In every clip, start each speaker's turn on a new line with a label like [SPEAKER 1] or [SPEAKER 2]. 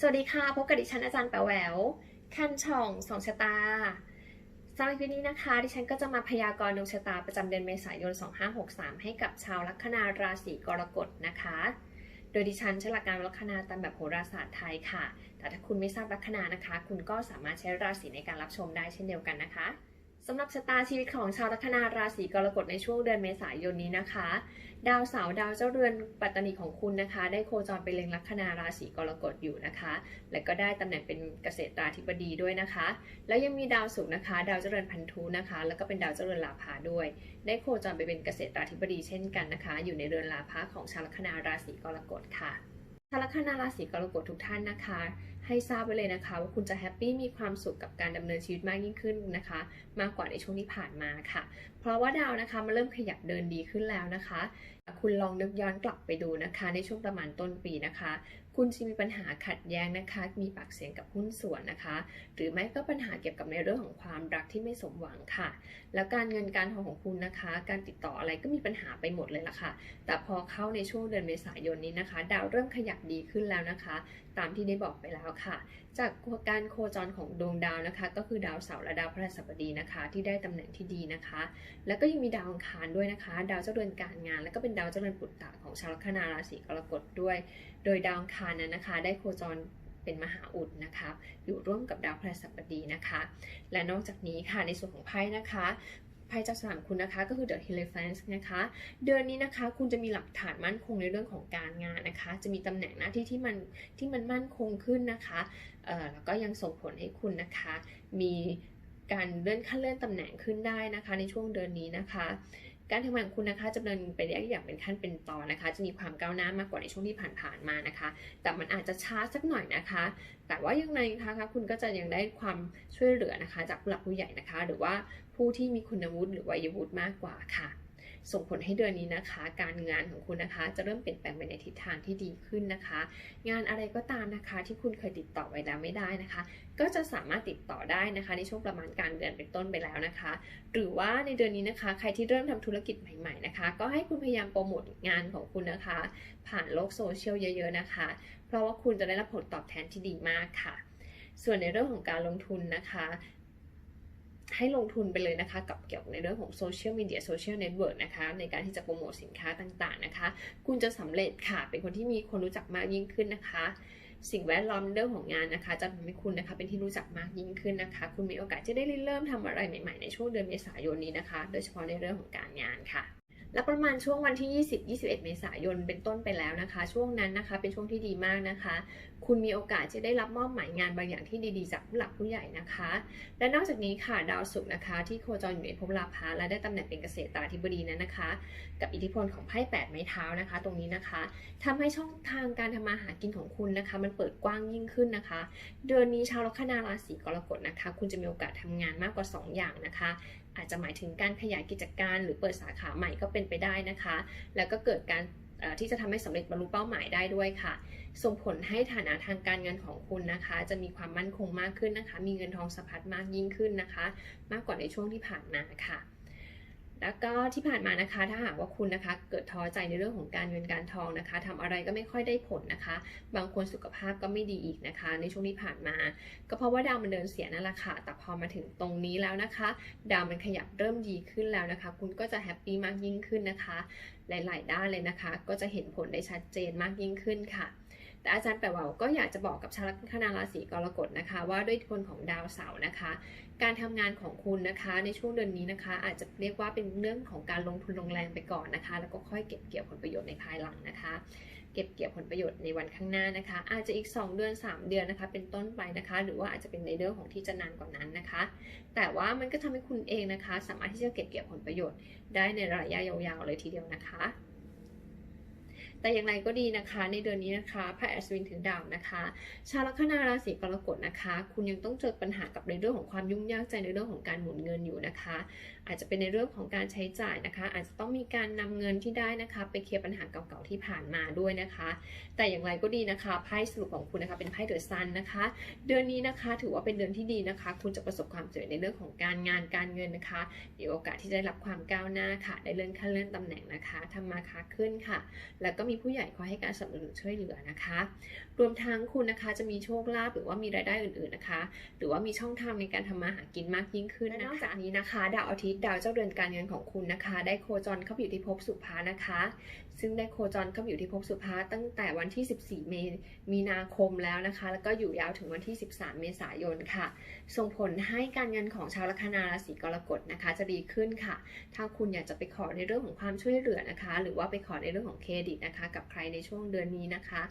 [SPEAKER 1] สวัสดีค่ะ พบกับดิฉันอาจารย์แปวแหววคันช่องสองชะตาสำหรับคลิปนี้นะคะ ดิฉันก็จะมาพยากรณ์ดวงชะตาประจำเดือนเมษายน 2563 ให้กับชาวลัคนาราศีกรกฎนะคะ โดยดิฉันใช้หลักการลัคนาตามแบบโหราศาสตร์ไทยค่ะ แต่ถ้าคุณไม่ทราบลัคนานะคะ คุณก็สามารถใช้ราศีในการรับชมได้เช่นเดียวกันนะคะ สำหรับชะตาชีวิตของชาวลัคนาราศีกรกฎในช่วงเดือนเมษายนนี้นะคะ ดาวเสาร์ดาวเจ้าเรือนปัตตานีของคุณนะคะ ได้โคจรไปเล็งลัคนาราศีกรกฎอยู่นะคะ และก็ได้ตำแหน่งเป็นเกษตราธิบดีด้วยนะคะ แล้วยังมีดาวศุกร์นะคะ ดาวเจริญพันธุนะคะ แล้วก็เป็นดาวเจริญลาภาด้วย ได้โคจรไปเป็นเกษตราธิบดีเช่นกันนะคะ อยู่ในเรือนลาภาของชาวลัคนาราศีกรกฎค่ะชาวลัคนาราศีกรกฎทุกท่านนะคะ ให้ทราบไว้เลยนะคะ ว่าคุณจะแฮปปี้มีความสุขกับการดำเนินชีวิตมากยิ่งขึ้นนะคะ มากกว่าในช่วงที่ผ่านมาค่ะ เพราะว่าดาวนะคะมันเริ่มขยับเดินดีขึ้นแล้วนะคะ คุณลองนึกย้อนกลับไปดูนะคะ ในช่วงประมาณต้นปีนะคะ คุณจะมีปัญหาขัดแย้งนะคะ มีปากเสียงกับหุ้นส่วนนะคะ หรือไม่ก็ปัญหาเกี่ยวกับในเรื่องของความรักที่ไม่สมหวังค่ะ แล้วการเงินการทองของคุณนะคะ การติดต่ออะไรก็มีปัญหาไปหมดเลยล่ะค่ะ แต่พอเข้าในช่วงเดือนเมษายนนี้นะคะ ดาวเริ่มขยับดีขึ้นแล้วนะคะ ตามที่ได้บอกไปแล้วค่ะ จากการโคจรของดวงดาวนะคะ ก็คือดาวเสาร์และดาวพฤหัสบดีนะคะ ที่ได้ตำแหน่งที่ดีนะคะ แล้วก็ยังมีดาวอังคารด้วยนะคะ ดาวเจ้าเรือนการงาน แล้วก็เป็นดาวเจ้าเรือนปุตตะของชาวลัคนาราศีกรกฎด้วย โดยดาวอังคารนั้นนะคะ ได้โคจรเป็นมหาอุดนะคะ อยู่ร่วมกับดาวพฤหัสบดีนะคะ และนอกจากนี้ค่ะในส่วนของไพ่นะคะ ภัยจากสามคุณนะคะ ก็คือ The h e l i f a n c e นะคะ เดือนนี้นะคะ คุณจะมีหลักฐานมั่นคงในเรื่องของการงานนะคะ จะมีตำแหน่งหน้าที่ที่มันที่มันมั่นคงขึ้นนะคะแล้วก็ยังส่งผลให้คุณนะคะ มีการเลื่อนขั้นเลื่อนตำแหน่งขึ้นได้นะคะ ในช่วงเดือนนี้นะคะ การทำงานของคุณนะคะจะดำเนินไปได้อย่างเป็นขั้นเป็นตอนนะคะ จะมีความก้าวหน้ามากกว่าในช่วงที่ผ่านๆมานะคะ แต่มันอาจจะช้าสักหน่อยนะคะ แต่ว่ายังไงนะคะคุณก็จะยังได้ความช่วยเหลือนะคะ จากผู้หลักผู้ใหญ่นะคะ หรือว่าผู้ที่มีคุณวุฒิหรือวัยวุฒิมากกว่าค่ะ ส่งผลให้เดือนนี้นะคะ การงานของคุณนะคะ จะเริ่มเปลี่ยนแปลงไปในทิศทางที่ดีขึ้นนะคะ งานอะไรก็ตามนะคะที่คุณเคยติดต่อไว้แล้วไม่ได้นะคะ ก็จะสามารถติดต่อได้นะคะ ในช่วงประมาณกลางเดือนเป็นต้นไปแล้วนะคะ หรือว่าในเดือนนี้นะคะ ใครที่เริ่มทำธุรกิจใหม่ ๆนะคะ ก็ให้คุณพยายามโปรโมทงานของคุณนะคะ ผ่านโลกโซเชียลเยอะ ๆนะคะ เพราะว่าคุณจะได้รับผลตอบแทนที่ดีมากค่ะ ส่วนในเรื่องของการลงทุนนะคะ ให้ลงทุนไปเลยนะคะกับเกี่ยวกับในเรื่องของโซเชียลมีเดียโซเชียลเน็ตเวิร์กนะคะในการที่จะโปรโมทสินค้าต่างๆนะคะ คุณจะสำเร็จค่ะ เป็นคนที่มีคนรู้จักมากยิ่งขึ้นนะคะ สิ่งแวดล้อมเรื่องของงานนะคะ จะทำให้คุณนะคะเป็นที่รู้จักมากยิ่งขึ้นนะคะ คุณมีโอกาสจะได้เริ่มทำอะไรใหม่ๆในช่วงเดือนเมษายนนี้นะคะ โดยเฉพาะในเรื่องของการงานค่ะและประมาณช่วงวันที่ 20-21 เมษายนเป็นต้นไปแล้วนะคะ ช่วงนั้นนะคะเป็นช่วงที่ดีมากนะคะคุณมีโอกาสจะได้รับมอบหมายงานบางอย่างที่ดีๆ จากผู้หลักผู้ใหญ่นะคะ และนอกจากนี้ค่ะดาวศุกร์นะคะ ที่โคจรอยู่ในภพลาภะและได้ตำแหน่งเป็นเกษตราธิบดีนั้นนะคะ กับอิทธิพลของไพ่แปดไม้เท้านะคะ ตรงนี้นะคะทำให้ช่องทางการทำมาหากินของคุณนะคะ มันเปิดกว้างยิ่งขึ้นนะคะ เดือนนี้ชาวลัคนาราศีกรกฎนะคะ คุณจะมีโอกาสทำงานมากกว่า 2 อย่างนะคะอาจจะหมายถึงการขยายกิจการหรือเปิดสาขาใหม่ก็เป็นไปได้นะคะ แล้วก็เกิดการ ที่จะทำให้สำเร็จบรรลุเป้าหมายได้ด้วยค่ะ ส่งผลให้ฐานะทางการเงินของคุณนะคะ จะมีความมั่นคงมากขึ้นนะคะ มีเงินทองสะพัดมากยิ่งขึ้นนะคะ มากกว่าในช่วงที่ผ่านมาค่ะ แล้วก็ที่ผ่านมานะคะถ้าหากว่าคุณนะคะ เกิดท้อใจในเรื่องของการเงินการทองนะคะทำอะไรก็ไม่ค่อยได้ผลนะคะ บางคนสุขภาพก็ไม่ดีอีกนะคะ ในช่วงที่ผ่านมา ก็เพราะว่าดาวมันเดินเสียนั่นแหละค่ะแต่พอมาถึงตรงนี้แล้วนะคะ ดาวมันขยับเริ่มดีขึ้นแล้วนะคะ คุณก็จะแฮปปี้มากยิ่งขึ้นนะคะ หลาย ๆ ด้านเลยนะคะ ก็จะเห็นผลได้ชัดเจนมากยิ่งขึ้นค่ะ แต่อาจารย์แปลว่าก็อยากจะบอกกับชาวลัคนาราศีกรกฎนะคะ ว่าด้วยทธิพลของดาวเสาร์นะคะ การทำงานของคุณนะคะในช่วงเดือนนี้นะคะ อาจจะเรียกว่าเป็นเรื่องของการลงทุนลงแรงไปก่อนนะคะ แล้วก็ค่อยเก็บเกี่ยวผลประโยชน์ในภายหลังนะคะเก็บเกี่ยวผลประโยชน์ในวันข้างหน้านะคะ อาจจะอีก 2 เดือน 3 เดือนนะคะ เป็นต้นไปนะคะ หรือว่าอาจจะเป็นในเรื่องของที่จะนานกว่านั้นนะคะ แต่ว่ามันก็ทำให้คุณเองนะคะ สามารถที่จะเก็บเกี่ยวผลประโยชน์ได้ในระยะยาวๆเลยทีเดียวนะคะ แต่อย่างไรก็ดีนะคะ ในเดือนนี้นะคะไพ่อัศวินถือดาวนะคะ ชาวลัคนาราศีกรกฎนะคะ คุณยังต้องเจอปัญหากับในเรื่องของความยุ่งยากใจในเรื่องของการหมุนเงินอยู่นะคะ อาจจะเป็นในเรื่องของการใช้จ่ายนะคะ อาจจะต้องมีการนำเงินที่ได้นะคะ ไปเคลียร์ปัญหาเก่าๆที่ผ่านมาด้วยนะคะ แต่อย่างไรก็ดีนะคะไพ่สรุปของคุณนะคะเป็นไพ่เดอะซันนะคะ เดือนนี้นะคะถือว่าเป็นเดือนที่ดีนะคะ คุณจะประสบความสำเร็จในเรื่องของการงานการเงินนะคะมีโอกาสที่จะได้รับความก้าวหน้าค่ะได้เลื่อนขั้นเลื่อนตำแหน่งนะคะทำมาค้าขึ้นค่ะ แล้วก็มีมีผู้ใหญ่คอยให้การสนับสนุนช่วยเหลือนะคะ รวมทั้งคุณนะคะจะมีโชคลาภหรือว่ามีรายได้อื่นๆนะคะ หรือว่ามีช่องทางในการทำมาหากินมากยิ่งขึ้นนะคะนอกจากนี้นะคะ ดาวอาทิตย์ดาวเจ้าเรือนการเงินของคุณนะคะ ได้โคจรเข้าไปอยู่ที่ภพสุภานะคะ ซึ่งได้โคจรเข้าอยู่ที่ภพสุภาตั้งแต่วันที่ 14 เมมีนาคมแล้วนะคะ แล้วก็อยู่ยาวถึงวันที่ 13 เมษายนค่ะ ส่งผลให้การเงินของชาวลัคนาราศีกรกฎนะคะ จะดีขึ้นค่ะ ถ้าคุณอยากจะไปขอในเรื่องของความช่วยเหลือนะคะ หรือว่าไปขอในเรื่องของเครดิตนะคะ กับใครในช่วงเดือนนี้นะคะ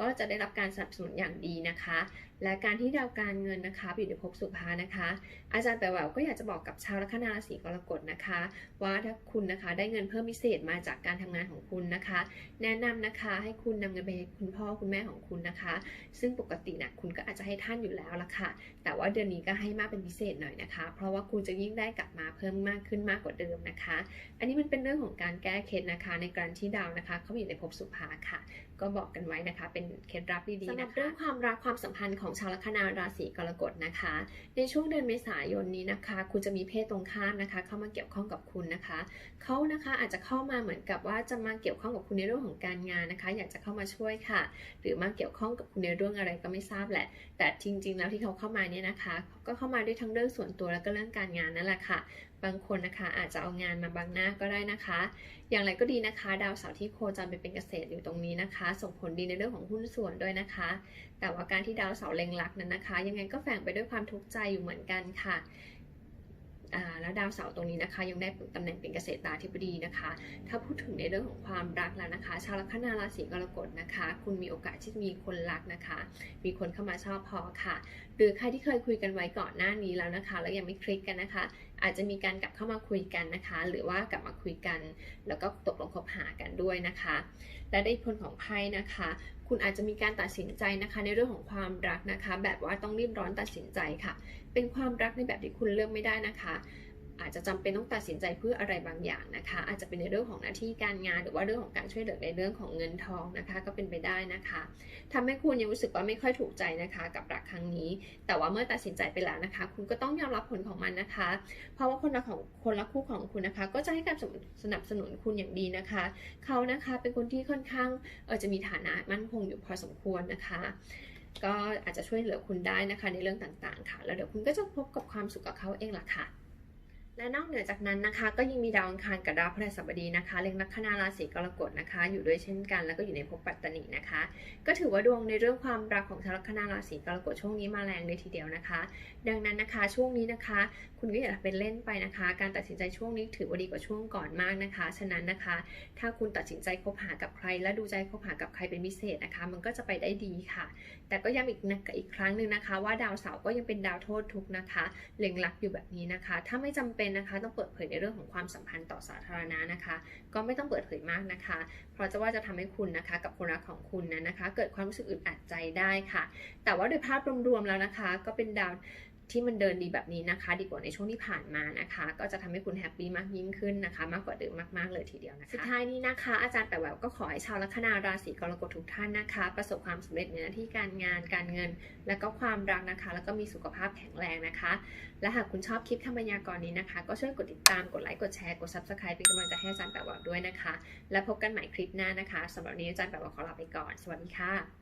[SPEAKER 1] ก็จะได้รับการสนับสนุนอย่างดีนะคะ และการที่ดาวการเงินนะคะอยู่ในภพสุภานะคะ อาจารย์แปลว่าก็อยากจะบอกกับชาวลัคนาราศีกรกฎนะคะ ว่าถ้าคุณนะคะได้เงินเพิ่มพิเศษมาจากการทำงานของคุณนะคะ แนะนำนะคะให้คุณนำเงินไปให้คุณพ่อคุณแม่ของคุณนะคะ ซึ่งปกตินะคุณก็อาจจะให้ท่านอยู่แล้วละค่ะ แต่ว่าเดือนนี้ก็ให้มากเป็นพิเศษหน่อยนะคะ เพราะว่าคุณจะยิ่งได้กลับมาเพิ่มมากขึ้นมากกว่าเดิมนะคะ อันนี้มันเป็นเรื่องของการแก้เคล็ดนะคะ ในการที่ดาวนะคะ เขาอยู่ในภพสุภาค่ะก็บอกกันไว้นะคะ เป็นเคล็ดลับดีๆนะคะสำหรับเรื่องความรักความสัมพันธ์ของชาวลัคนาราศีกรกฎนะคะ ในช่วงเดือนเมษายนนี้นะคะ คุณจะมีเพศตรงข้ามนะคะ เข้ามาเกี่ยวข้องกับคุณนะคะเขานะคะอาจจะเข้ามาเหมือนกับว่าจะมาเกี่ยวข้องกับคุณในเรื่องของการงานนะคะ อยากจะเข้ามาช่วยค่ะ หรือมาเกี่ยวข้องกับคุณในเรื่องอะไรก็ไม่ทราบแหละ แต่จริง ๆ แล้วที่เขาเข้ามาเนี่ยนะคะก็เข้ามาด้วยทั้งเรื่องส่วนตัวแล้วก็เรื่องการงานนั่นแหละค่ะ บางคนนะคะอาจจะเอางานมาบังหน้าก็ได้นะคะ อย่างไรก็ดีนะคะ ดาวเสาร์ที่โคจรไปเป็นเกษตรอยู่ตรงนี้นะคะ ส่งผลดีในเรื่องของหุ้นส่วนด้วยนะคะ แต่ว่าการที่ดาวเสาร์เล็งลักนั้นนะคะ ยังไงก็แฝงไปด้วยความทุกข์ใจอยู่เหมือนกันค่ะแล้วดาวเสาร์ตรงนี้นะคะ ยังได้ตำแหน่งเป็นเกษตราธิบดีนะคะ ถ้าพูดถึงในเรื่องของความรักแล้วนะคะ ชาวลัคนาราศีกรกฎนะคะ คุณมีโอกาสที่จะมีคนรักนะคะ มีคนเข้ามาชอบพอค่ะ รือใครที่เคยคุยกันไว้ก่อนหน้านี้แล้วนะคะ แล้วยังไม่คลิกกันนะคะ อาจจะมีการกลับเข้ามาคุยกันนะคะ หรือว่ากลับมาคุยกัน แล้วก็ตกลงคบหากันด้วยนะคะ และได้ผลของไพ่นะคะ คุณอาจจะมีการตัดสินใจนะคะ ในเรื่องของความรักนะคะ แบบว่าต้องรีบร้อนตัดสินใจค่ะ เป็นความรักในแบบที่คุณเลือกไม่ได้นะคะ อาจจะจำเป็นต้องตัดสินใจเพื่ออะไรบางอย่างนะคะ อาจจะเป็นในเรื่องของหน้าที่การงาน หรือว่าเรื่องของการช่วยเหลือในเรื่องของเงินทองนะคะ ก็เป็นไปได้นะคะทำให้คุณยังรู้สึกว่าไม่ค่อยถูกใจนะคะ กับรักครั้งนี้ แต่ว่าเมื่อตัดสินใจไปแล้วนะคะ คุณก็ต้องยอมรับผลของมันนะคะ เพราะว่าคนรักของคนรักคู่ของคุณนะคะ ก็จะให้การสนับสนุนคุณอย่างดีนะคะ เขานะคะเป็นคนที่ค่อนข้างเออจะมีฐานะมั่นคงอยู่พอสมควรนะคะก็อาจจะช่วยเหลือคุณได้นะคะในเรื่องต่างๆค่ะ แล้วเดี๋ยวคุณก็จะพบกับความสุขกับเขาเองล่ะค่ะ และนอกเหนือจากนั้นนะคะ ก็ยังมีดาวอังคารกับดาวพฤหัสบดีนะคะเล็งลัคนาราศีกรกฎนะคะ อยู่ด้วยเช่นกัน แล้วก็อยู่ในภพปัตตนินะคะ ก็ถือว่าดวงในเรื่องความรักของชาวลัคนาราศีกรกฎช่วงนี้มาแรงเลยทีเดียวนะคะ ดังนั้นนะคะช่วงนี้นะคะ คุณก็อย่าเป็นเล่นไปนะคะ การตัดสินใจช่วงนี้ถือว่าดีกว่าช่วงก่อนมากนะคะ ฉะนั้นนะคะ ถ้าคุณตัดสินใจคบหากับใคร และดูใจคบหากับใครเป็นพิเศษนะคะ มันก็จะไปได้ดีค่ะ แต่ก็ย้ำอีกนะอีกครั้งหนึ่งนะคะ ว่าดาวเสาร์ก็ยังเป็นดาวโทษทุกข์นะคะเล็งลักอยู่แบบนี้นะคะ ถ้าไม่จำเป็นนะคะต้องเปิดเผยในเรื่องของความสัมพันธ์ต่อสาธารณะนะคะ ก็ไม่ต้องเปิดเผยมากนะคะ เพราะจะว่าจะทำให้คุณนะคะ กับคนรักของคุณนั้นนะคะ เกิดความรู้สึกอึดอัดใจได้ค่ะ แต่ว่าโดยภาพรวมๆแล้วนะคะ ก็เป็นดาว ที่มันเดินดีแบบนี้นะคะ ดีกว่าในช่วงที่ผ่านมานะคะ ก็จะทำให้คุณแฮปปี้มากยิ่งขึ้นนะคะ มากกว่าเดิมมากๆเลยทีเดียวนะคะสุดท้ายนี้นะคะ อาจารย์แปลแววก็ขอให้ชาวลัคนาราศีกรกฎทุกท่านนะคะ ประสบความสำเร็จในหน้าที่การงานการเงิน และก็ความรักนะคะ แล้วก็มีสุขภาพแข็งแรงนะคะ และหากคุณชอบคลิปคำบรรยากรณ์นี้นะคะ ก็ช่วยกดติดตามกดไลค์กดแชร์กด subscribe เป็นกำลังใจให้อาจารย์แปลแววด้วยนะคะ และพบกันใหม่คลิปหน้านะคะสำหรับวันนี้อาจารย์แปลแววขอลาไปก่อน สวัสดีค่ะ